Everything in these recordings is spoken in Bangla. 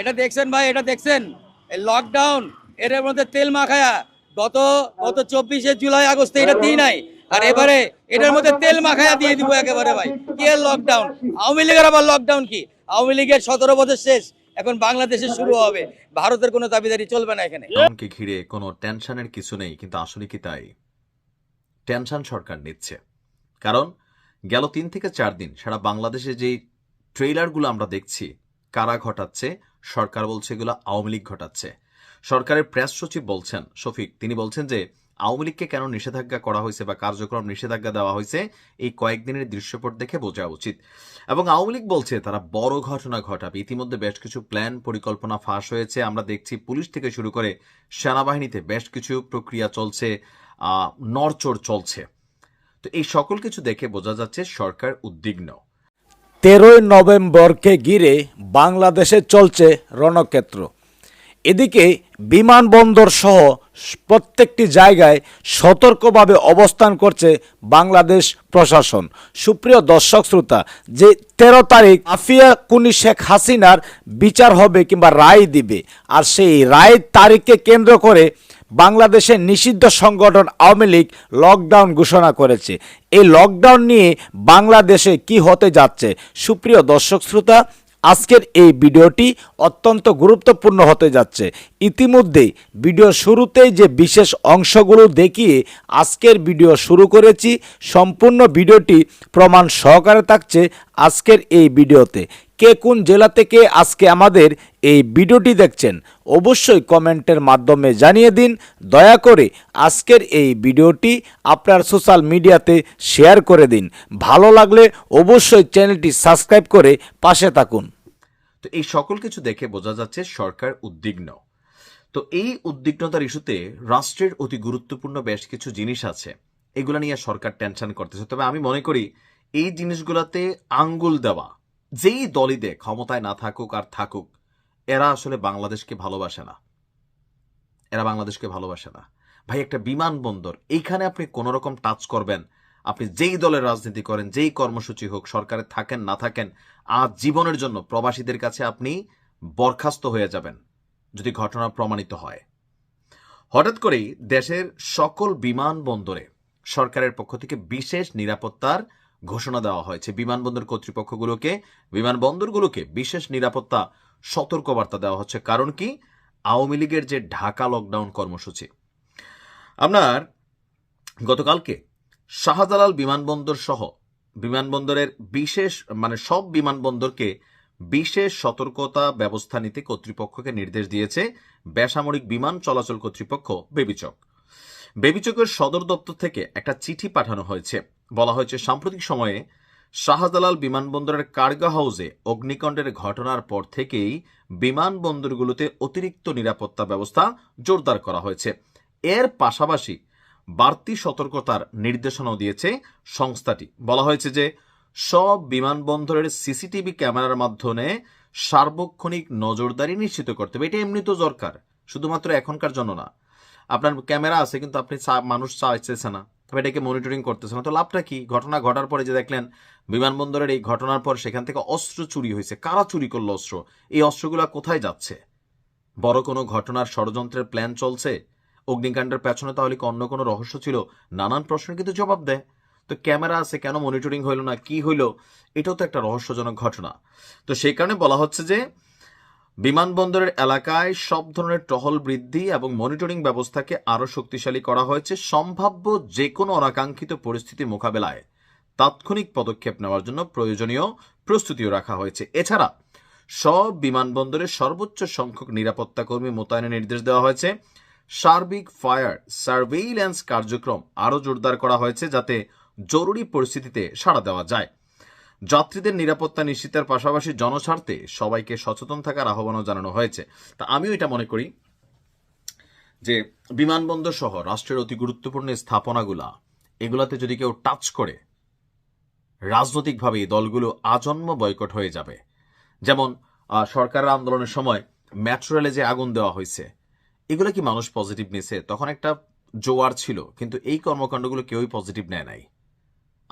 এটা দেখছেন ভাই, এটা দেখছেন? এই লকডাউন এর মধ্যে তেল মাখায়া গত গত চব্বিশে জুলাই, আগস্টে এটা দিই নাই। আর এবারে এটার মধ্যে তেল মাখায়া দিয়ে দিব একেবারে ভাই। কি লকডাউন আওয়ামী লীগের আবার লকডাউন কি? আওয়ামী লীগের সতেরো বছর শেষ, এখন বাংলাদেশে শুরু হবে। ভারতের কোনো দাবিদারি চলবে না এখানে। লকডাউনকে ঘিরে কোনো টেনশনের কিছু নেই, কিন্তু আসলে কি তাই? টেনশন সরকার নিচ্ছে। কারণ গেল তিন থেকে চার দিন সারা বাংলাদেশে যে ট্রেলারগুলো আমরা দেখছি, কারা ঘটাচ্ছে সরকার বলছে এগুলো আওয়ামী লীগ ঘটাচ্ছে। সরকারের প্রেস সচিব বলছেন, শফিক, তিনি বলছেন যে আওয়ামী লীগকে কেন নিষেধাজ্ঞা করা হয়েছে বা কার্যক্রম নিষেধাজ্ঞা দেওয়া হয়েছে, এই কয়েকদিনের দৃশ্যপট দেখে বোঝা উচিত। এবং আওয়ামী লীগ বলছে, তারা বড় ঘটনা ঘটাবে। ইতিমধ্যে বেশ কিছু প্ল্যান পরিকল্পনা ফাঁস হয়েছে। আমরা দেখছি পুলিশ থেকে শুরু করে সেনাবাহিনীতে বেশ কিছু প্রক্রিয়া চলছে নড়চড় চলছে। তো এই সকল কিছু দেখে বোঝা যাচ্ছে সরকার উদ্বিগ্ন। তেরোই নভেম্বরকে ঘিরে বাংলাদেশে চলছে রণক্ষেত্র। এদিকে বিমানবন্দর সহ প্রত্যেকটি জায়গায় সতর্কভাবে অবস্থান করছে বাংলাদেশ প্রশাসন। সুপ্রিয় দর্শক শ্রোতা, যে তেরো তারিখ আফিয়া কুনি শেখ হাসিনার বিচার হবে কিংবা রায় দিবে, আর সেই রায়ের তারিখকে কেন্দ্র করে বাংলাদেশের নিষিদ্ধ সংগঠন আওয়ামী লীগ লকডাউন ঘোষণা করেছে। এই লকডাউন নিয়ে বাংলাদেশে কি হতে যাচ্ছে, সুপ্রিয় দর্শক শ্রোতা, আজকের এই ভিডিওটি অত্যন্ত গুরুত্বপূর্ণ হতে যাচ্ছে। ইতিমধ্যে ভিডিও শুরুতেই যে বিশেষ অংশগুলো দেখিয়ে আজকের ভিডিও শুরু করেছি, সম্পূর্ণ ভিডিওটি প্রমাণ সহকারে থাকছে আজকের এই ভিডিওতে। কে কোন জেলা থেকে আজকে আমাদের এই ভিডিওটি দেখছেন, অবশ্যই কমেন্টের মাধ্যমে জানিয়ে দিন। দয়া করে আজকের এই ভিডিওটি আপনার সোশ্যাল মিডিয়াতে শেয়ার করে দিন। ভালো লাগলে অবশ্যই চ্যানেলটি সাবস্ক্রাইব করে পাশে থাকুন। তো এই সকল কিছু দেখে বোঝা যাচ্ছে সরকার উদ্বিগ্ন। তো এই উদ্বিগ্নতার ইস্যুতে রাষ্ট্রের অতি গুরুত্বপূর্ণ বেশ কিছু জিনিস আছে। এগুলো নিয়ে সরকার টেনশন করতেছে। তবে আমি মনে করি, এই জিনিসগুলোতে আঙ্গুল দেওয়া যেই দলই দে ক্ষমতায় না থাকুক আর থাকুক, এরা আসলে বাংলাদেশকে ভালোবাসে না। এরা বাংলাদেশকে ভালোবাসে না। ভাই, একটা বিমানবন্দর, এইখানে আপনি কোনো রকম টাচ করবেন, আপনি যেই দলের রাজনীতি করেন, যেই কর্মসূচি হোক, সরকারে থাকেন, না থাকেন, আজ জীবনের জন্য প্রবাসীদের কাছে আপনি বরখাস্ত হয়ে যাবেন, যদি ঘটনা প্রমাণিত হয়। হঠাৎ করেই দেশের সকল বিমানবন্দরে সরকারের পক্ষ থেকে বিশেষ নিরাপত্তার ঘোষণা দেওয়া হয়েছে। বিমানবন্দর কর্তৃপক্ষগুলোকে, বিমানবন্দরগুলোকে বিশেষ নিরাপত্তা সতর্কবার্তা দেওয়া হচ্ছে। কারণ কি? আওয়ামী লীগের যে ঢাকা লকডাউন কর্মসূচি। আপনার গতকালকে শাহজালাল বিমানবন্দর সহ বিমানবন্দরের বিশেষ মানে সব বিমানবন্দরকে বিশেষ সতর্কতা ব্যবস্থা নিতে কর্তৃপক্ষকে নির্দেশ দিয়েছে। বেসামরিক বিমান চলাচল কর্তৃপক্ষ, বেবিচক। বেবিচকের সদর দপ্তর থেকে একটা চিঠি পাঠানো হয়েছে। বলা হয়েছে, সাম্প্রতিক সময়ে শাহজালাল বিমানবন্দরের কার্গা হাউসে অগ্নিকাণ্ডের ঘটনার পর থেকেই বিমানবন্দরগুলোতে অতিরিক্ত নিরাপত্তা ব্যবস্থা জোরদার করা হয়েছে। এর পাশাপাশি বাড়তি সতর্কতার নির্দেশনাও দিয়েছে সংস্থাটি। বলা হয়েছে যে, সব বিমানবন্দরের সিসিটিভি ক্যামেরার মাধ্যমে সার্বক্ষণিক নজরদারি নিশ্চিত করতে হবে। এটা এমনি তো দরকার, শুধুমাত্র এখনকার জন্য না। আপনার ক্যামেরা আছে, কিন্তু আপনি মানুষ চাইছে না। তবে এটাকে মনিটরিং করতেছে না। তো লাভটা কি? ঘটনা ঘটার পরে যে দেখলেন, বিমানবন্দরের এই ঘটনার পর সেখান থেকে অস্ত্র চুরি হয়েছে। কারা চুরি করল অস্ত্র? এই অস্ত্রগুলো কোথায় যাচ্ছে? বড় কোনো ঘটনার ষড়যন্ত্রের প্ল্যান চলছে? অগ্নিকাণ্ডের পেছনে তাহলে কি অন্য কোনো রহস্য ছিল? নানান প্রশ্নের কিন্তু জবাব দেয়। তো ক্যামেরা আছে, কেন মনিটরিং হইল না? কি হইল? এটাও তো একটা রহস্যজনক ঘটনা। তো সেই কারণে বলা হচ্ছে যে বিমানবন্দরের এলাকায় সব ধরনের টহল বৃদ্ধি এবং মনিটরিং ব্যবস্থাকে আরও শক্তিশালী করা হয়েছে সম্ভাব্য যে কোনো অনাকাঙ্ক্ষিত পরিস্থিতি মোকাবেলায়। তাৎক্ষণিক পদক্ষেপ নেওয়ার জন্য প্রয়োজনীয় প্রস্তুতিও রাখা হয়েছে। এছাড়া সব বিমানবন্দরে সর্বোচ্চ সংখ্যক নিরাপত্তা কর্মী মোতায়েনের নির্দেশ দেওয়া হয়েছে। সার্বিক ফায়ার সার্ভেইল্যান্স কার্যক্রম আরও জোরদার করা হয়েছে যাতে জরুরি পরিস্থিতিতে সাড়া দেওয়া যায়। যাত্রীদের নিরাপত্তা নিশ্চিতের পাশাপাশি জনস্বার্থে সবাইকে সচেতন থাকার আহ্বানও জানানো হয়েছে। তা আমিও এটা মনে করি যে বিমানবন্দর সহ রাষ্ট্রের অতি গুরুত্বপূর্ণ স্থাপনাগুলা, এগুলাতে যদি কেউ টাচ করে, রাজনৈতিকভাবে এই দলগুলো আজন্ম বয়কট হয়ে যাবে। যেমন সরকারের আন্দোলনের সময় মেট্রো রেলে যে আগুন দেওয়া হয়েছে, এগুলো কি মানুষ পজিটিভ নিছে তখন একটা জোয়ার ছিল, কিন্তু এই কর্মকাণ্ডগুলো কেউই পজিটিভ নেয় নাই।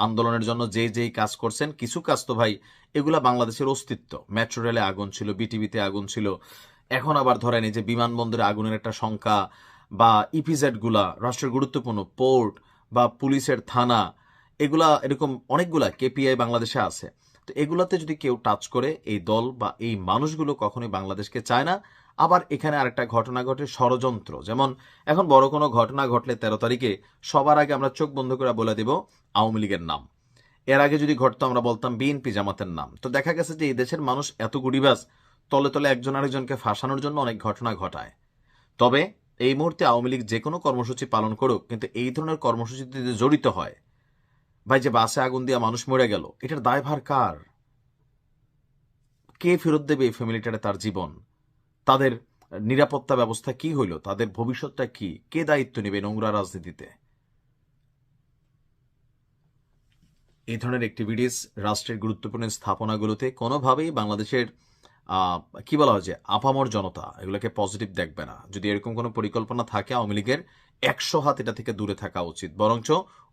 আন্দোলনের জন্য যে যেই কাজ করছেন, কিছু কাজ তো ভাই, এগুলা বাংলাদেশের অস্তিত্ব। মেট্রো রেলে আগুন ছিল, বিটিভিতে আগুন ছিল। এখন আবার ধরেন এই যে বিমানবন্দরে আগুনের একটা সংখ্যা বা ইপিজেডগুলা রাষ্ট্রের গুরুত্বপূর্ণ পোর্ট বা পুলিশের থানা, এগুলা এরকম অনেকগুলা কেপিআই বাংলাদেশে আছে। তো এগুলাতে যদি কেউ টাচ করে, এই দল বা এই মানুষগুলো কখনোই বাংলাদেশকে চায় না। আবার এখানে আরেকটা ঘটনা ঘটে, ষড়যন্ত্র। যেমন, এখন বড় কোনো ঘটনা ঘটলে তেরো তারিখে সবার আগে আমরা চোখ বন্ধ করে বলে দেব আওয়ামী লীগের নাম। এর আগে যদি ঘটতো, আমরা বলতাম বিএনপি জামাতের নাম। তো দেখা গেছে যে এই দেশের মানুষ এত গুড়িবাজ, তলে তলে একজন আরেকজনকে ফাঁসানোর জন্য অনেক ঘটনা ঘটায়। তবে এই মুহূর্তে আওয়ামী লীগ যে কোনো কর্মসূচি পালন করুক, কিন্তু এই ধরনের কর্মসূচিতে জড়িত হয়, ভাই যে বাসে আগুন দিয়ে মানুষ মরে গেল, এটার দায়ভার কার? কে ফেরত দেবে এই ফ্যামিলিটারে তার জীবন? তাদের নিরাপত্তা ব্যবস্থা কি হইল? তাদের ভবিষ্যৎটা কি? কে দায়িত্ব নেবে নোংরা রাজনীতিতে? এই ধরনের অ্যাক্টিভিটিস রাষ্ট্রের গুরুত্বপূর্ণ স্থাপনাগুলোতে কোনোভাবেই বাংলাদেশের কি বলা হয় যে, আপামর জনতা এগুলোকে পজিটিভ দেখবে না। যদি এরকম কোনো পরিকল্পনা থাকে আওয়ামী লীগের, একশো হাত এটা থেকে দূরে থাকা উচিত। বরঞ্চ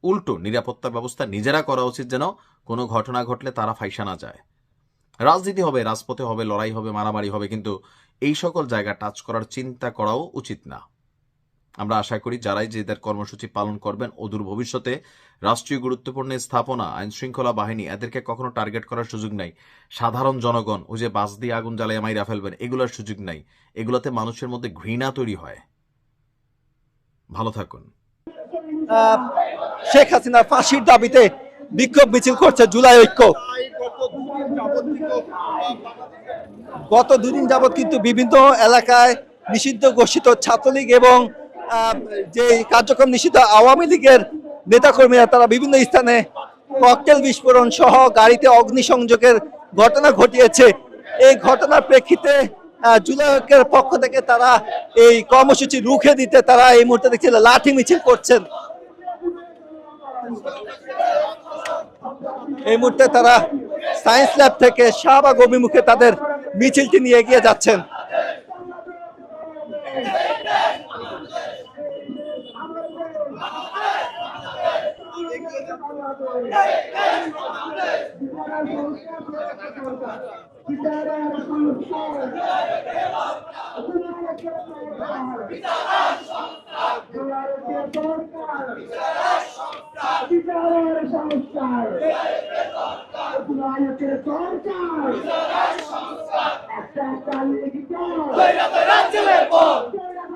উল্টো নিরাপত্তা ব্যবস্থা নিজেরা করা উচিত যেন কোনো ঘটনা ঘটলে তারা ফাইসা না যায়। রাজনীতি হবে, রাজপথে হবে, লড়াই হবে, মারামারি হবে, কিন্তু এই সকল জায়গা টাচ করার চিন্তা করাও উচিত না। আমরা আশা করি যারাই যেদের কর্মসূচি পালন করবেন, অদূর ভবিষ্যতে রাষ্ট্রীয় গুরুত্বপূর্ণ স্থাপনা আইন শৃঙ্খলা বাহিনী এদেরকে কখনো টার্গেট করার সুযোগ নাই। সাধারণ জনগণ, ওই যে বাস দিয়ে আগুন জ্বালিয়ে মাইরা ফেলবেন, এগুলোর সুযোগ নাই। এগুলোতে মানুষের মধ্যে ঘৃণা তৈরি হয়। ভালো থাকুন। শেখ হাসিনা ফাঁসির দাবিতে বিক্ষোভ মিছিল করছে জুলাই ঐক্য। গত দুদিন যাবৎ কিন্তু বিভিন্ন এলাকায় নিষিদ্ধ ঘোষিত ছাত্রলীগ এবং যে কার্যক্রম নিষিদ্ধ আওয়ামী লীগের নেতাকর্মীরা তারা বিভিন্ন স্থানে ককটেল বিস্ফোরণ সহ গাড়িতে অগ্নিসংযোগের ঘটনা ঘটিয়েছে। এই ঘটনার প্রেক্ষিতে আহ, জুলাই পক্ষ থেকে তারা এই কর্মসূচি রুখে দিতে তারা এই মুহূর্তে দেখছি লাঠি মিছিল করছেন। এই মুহূর্তে তারা সায়েন্স ল্যাব থেকে শাহবাগ অভিমুখে তাদের মিছিলটি নিয়ে এগিয়ে যাচ্ছেন।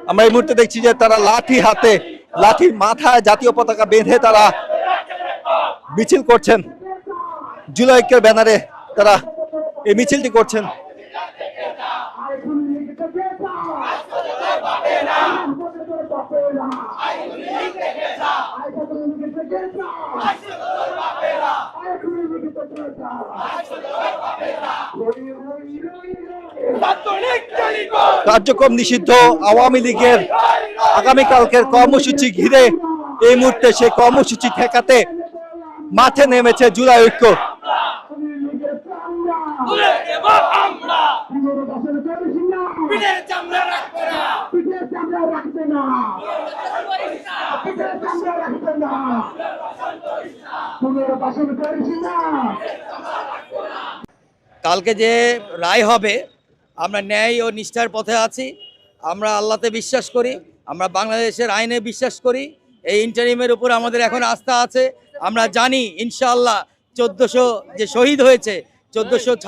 আমরা এই মুহূর্তে দেখছি যে তারা লাঠি হাতে লাঠির মাথায় জাতীয় পতাকা বেঁধে তারা মিছিল করছেন। জুলাই ঐক্যের ব্যানারে তারা এই মিছিলটি করছেন। কার্যক্রম নিষিদ্ধ আওয়ামী লীগের আগামীকালকের কর্মসূচি ঘিরে এই মুহূর্তে সেই কর্মসূচি ঠেকাতে মাঠে নেমেছে জুলাই ঐক্য। পিঠের চামড়া রাখবে না। কালকে যে রায় হবে, আমরা ন্যায় ও নিষ্ঠার পথে আছি, আমরা আল্লাতে বিশ্বাস করি, আমরা বাংলাদেশের আইনে বিশ্বাস করি, এই ইন্টারিমের উপর আমাদের এখন আস্থা আছে। আমরা জানি, ইনশাআল্লাহ, চোদ্দোশো যে শহীদ হয়েছে, চোদ্দোশো